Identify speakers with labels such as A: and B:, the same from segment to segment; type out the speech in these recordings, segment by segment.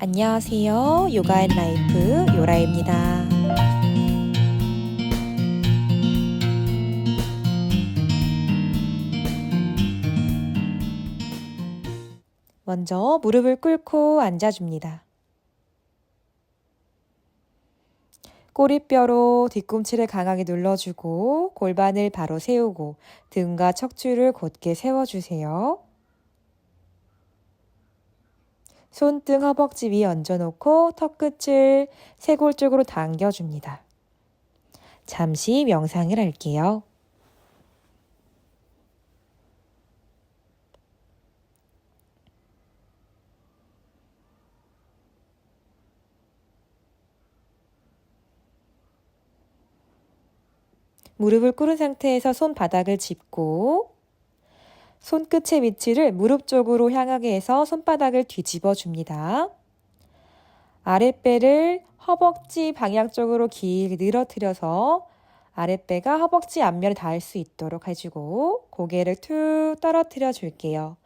A: 안녕하세요. 요가 앤 라이프 요라입니다. 먼저 무릎을 꿇고 앉아줍니다. 꼬리뼈로 뒤꿈치를 강하게 눌러주고 골반을 바로 세우고 등과 척추를 곧게 세워주세요. 손등 허벅지 위에 얹어놓고 턱끝을 쇄골 쪽으로 당겨줍니다. 잠시 명상을 할게요. 무릎을 꿇은 상태에서 손바닥을 짚고 손끝의 위치를 무릎 쪽으로 향하게 해서 손바닥을 뒤집어 줍니다. 아랫배를 허벅지 방향 쪽으로 길게 늘어뜨려서 아랫배가 허벅지 앞면에 닿을 수 있도록 해주고 고개를 툭 떨어뜨려 줄게요.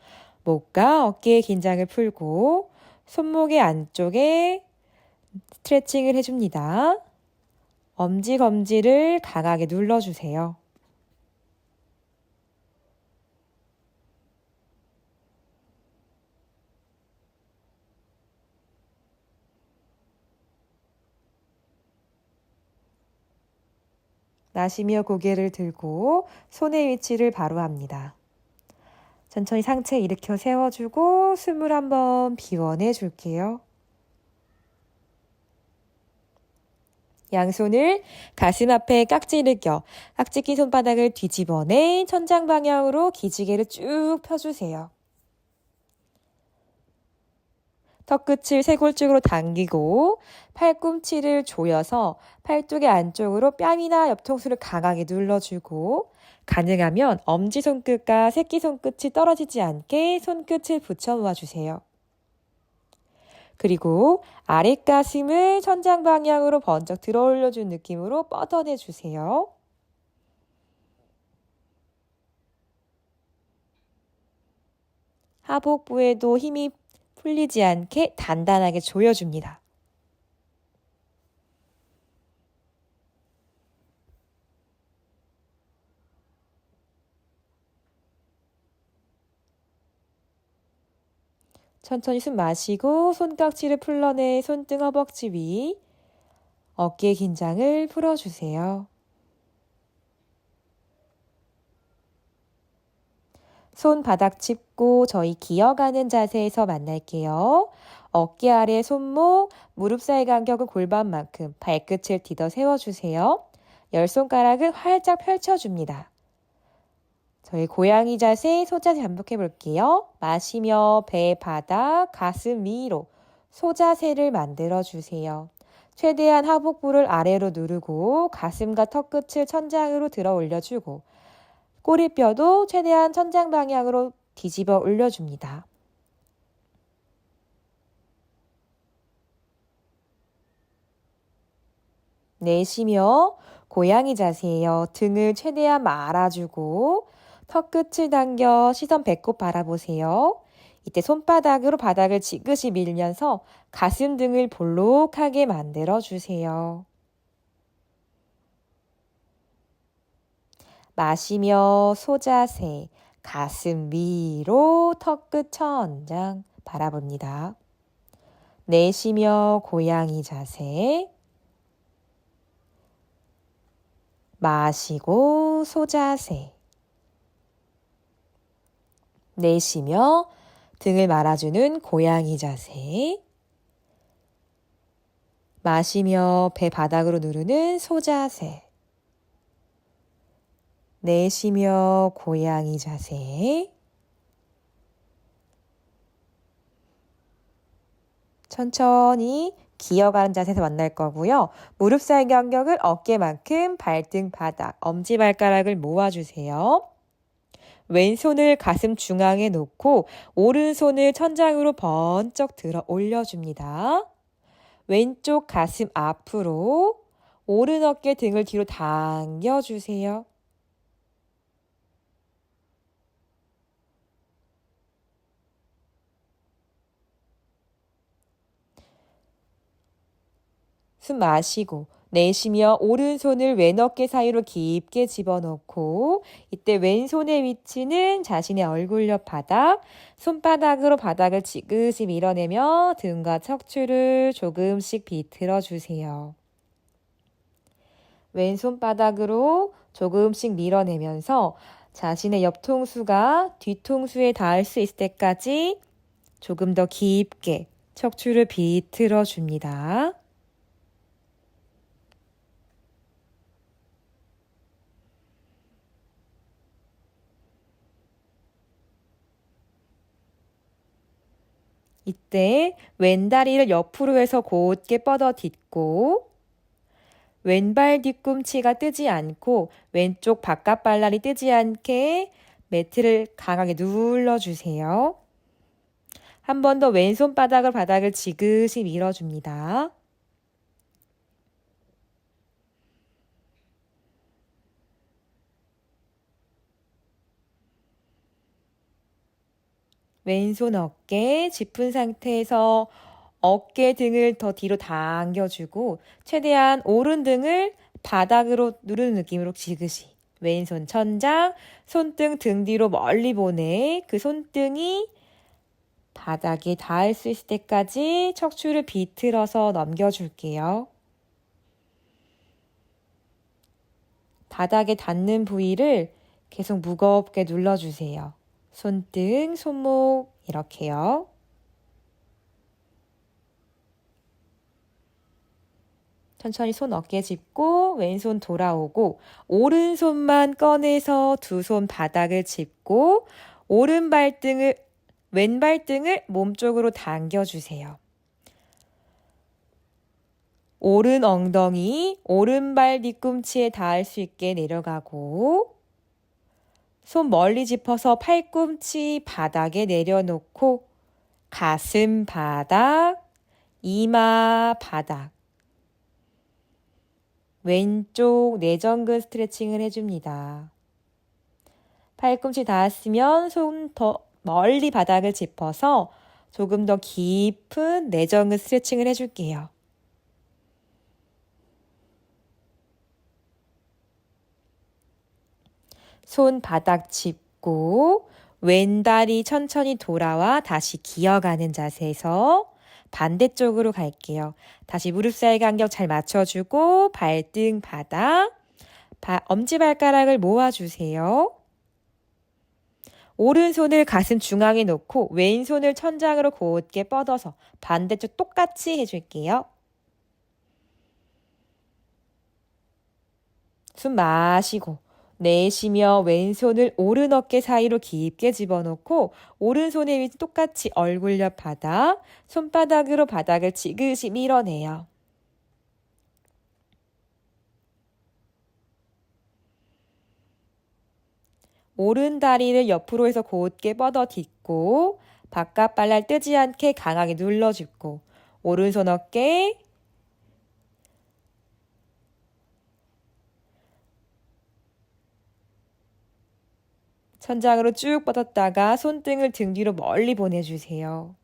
A: 목과 어깨의 긴장을 풀고 손목의 안쪽에 스트레칭을 해줍니다. 엄지 검지를 강하게 눌러주세요. 나시며 고개를 들고 손의 위치를 바로 합니다. 천천히 상체 일으켜 세워주고 숨을 한번 비워내 줄게요. 양손을 가슴 앞에 깍지를 껴 깍지 낀 손바닥을 뒤집어내 천장 방향으로 기지개를 쭉 펴주세요. 턱끝을 쇄골 쪽으로 당기고 팔꿈치를 조여서 팔뚝의 안쪽으로 뺨이나 옆통수를 강하게 눌러주고 가능하면 엄지손끝과 새끼손끝이 떨어지지 않게 손끝을 붙여 놓아주세요. 그리고 아랫가슴을 천장 방향으로 번쩍 들어 올려준 느낌으로 뻗어내 주세요. 하복부에도 힘이 풀리지 않게 단단하게 조여줍니다. 천천히 숨 마시고 손깍지를 풀러내 손등 허벅지 위 어깨 긴장을 풀어주세요. 손 바닥 짚고 저희 기어가는 자세에서 만날게요. 어깨 아래 손목, 무릎 사이 간격은 골반만큼 발끝을 디뎌 세워주세요. 열 손가락은 활짝 펼쳐줍니다. 저희 고양이 자세, 소자세 반복해 볼게요. 마시며 배 바닥, 가슴 위로 소자세를 만들어 주세요. 최대한 하복부를 아래로 누르고 가슴과 턱끝을 천장으로 들어 올려주고 꼬리뼈도 최대한 천장 방향으로 뒤집어 올려줍니다. 내쉬며 고양이 자세예요. 등을 최대한 말아주고 턱끝을 당겨 시선 배꼽 바라보세요. 이때 손바닥으로 바닥을 지그시 밀면서 가슴 등을 볼록하게 만들어 주세요. 마시며 소자세, 가슴 위로 턱끝 천장 바라봅니다. 내쉬며 고양이 자세. 마시고 소자세. 내쉬며 등을 말아주는 고양이 자세. 마시며 배 바닥으로 누르는 소자세. 내쉬며 고양이 자세. 천천히 기어가는 자세에서 만날 거고요. 무릎 사이 간격을 어깨만큼 발등 바닥, 엄지발가락을 모아주세요. 왼손을 가슴 중앙에 놓고 오른손을 천장으로 번쩍 들어 올려줍니다. 왼쪽 가슴 앞으로 오른 어깨 등을 뒤로 당겨주세요. 숨 마시고 내쉬며 오른손을 왼 어깨 사이로 깊게 집어넣고 이때 왼손의 위치는 자신의 얼굴 옆 바닥, 손바닥으로 바닥을 지그시 밀어내며 등과 척추를 조금씩 비틀어 주세요. 왼손 바닥으로 조금씩 밀어내면서 자신의 옆통수가 뒤통수에 닿을 수 있을 때까지 조금 더 깊게 척추를 비틀어 줍니다. 이때 왼다리를 옆으로 해서 곧게 뻗어 딛고 왼발 뒤꿈치가 뜨지 않고 왼쪽 바깥 발날이 뜨지 않게 매트를 강하게 눌러주세요. 한 번 더 왼손 바닥을 바닥을 지그시 밀어줍니다. 왼손 어깨 짚은 상태에서 어깨 등을 더 뒤로 당겨주고 최대한 오른 등을 바닥으로 누르는 느낌으로 지그시 왼손 천장, 손등 등 뒤로 멀리 보내 그 손등이 바닥에 닿을 수 있을 때까지 척추를 비틀어서 넘겨줄게요. 바닥에 닿는 부위를 계속 무겁게 눌러주세요. 손등, 손목 이렇게요. 천천히 손 어깨 짚고 왼손 돌아오고 오른손만 꺼내서 두 손 바닥을 짚고 오른 발등을 왼 발등을 몸쪽으로 당겨 주세요. 오른 엉덩이 오른발 뒤꿈치에 닿을 수 있게 내려가고 손 멀리 짚어서 팔꿈치 바닥에 내려놓고 가슴 바닥, 이마 바닥. 왼쪽 내전근 스트레칭을 해줍니다. 팔꿈치 닿았으면 손 더 멀리 바닥을 짚어서 조금 더 깊은 내전근 스트레칭을 해줄게요. 손 바닥 짚고 왼다리 천천히 돌아와 다시 기어가는 자세에서 반대쪽으로 갈게요. 다시 무릎 사이 간격 잘 맞춰주고 발등 바닥, 바, 엄지발가락을 모아주세요. 오른손을 가슴 중앙에 놓고 왼손을 천장으로 곧게 뻗어서 반대쪽 똑같이 해줄게요. 숨 마시고 내쉬며 왼손을 오른 어깨 사이로 깊게 집어넣고 오른손의 위치 똑같이 얼굴 옆 바닥, 손바닥으로 바닥을 지그시 밀어내요. 오른 다리를 옆으로 해서 곧게 뻗어 딛고 바깥 발날 뜨지 않게 강하게 눌러주고 오른손 어깨 천장으로 쭉 뻗었다가 손등을 등 뒤로 멀리 보내주세요.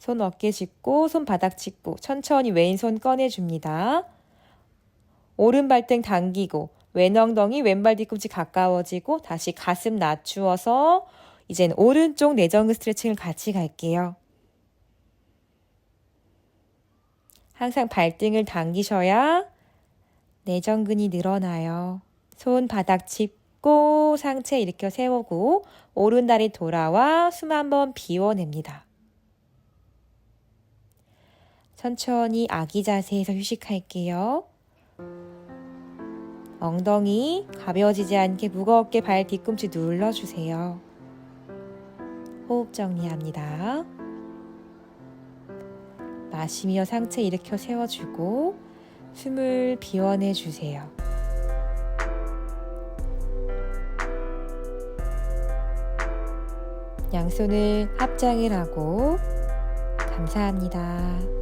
A: 손 어깨 짚고 손 바닥 짚고 천천히 왼손 꺼내줍니다. 오른 발등 당기고 왼 엉덩이 왼발 뒤꿈치 가까워지고 다시 가슴 낮추어서 이젠 오른쪽 내전근 스트레칭을 같이 갈게요. 항상 발등을 당기셔야 내전근이 늘어나요. 손 바닥 짚고 상체 일으켜 세우고 오른 다리 돌아와 숨 한번 비워냅니다. 천천히 아기 자세에서 휴식할게요. 엉덩이 가벼워지지 않게 무겁게 발 뒤꿈치 눌러주세요. 호흡 정리합니다. 마시며 상체 일으켜 세워주고 숨을 비워내 주세요. 양손을 합장을 하고 감사합니다.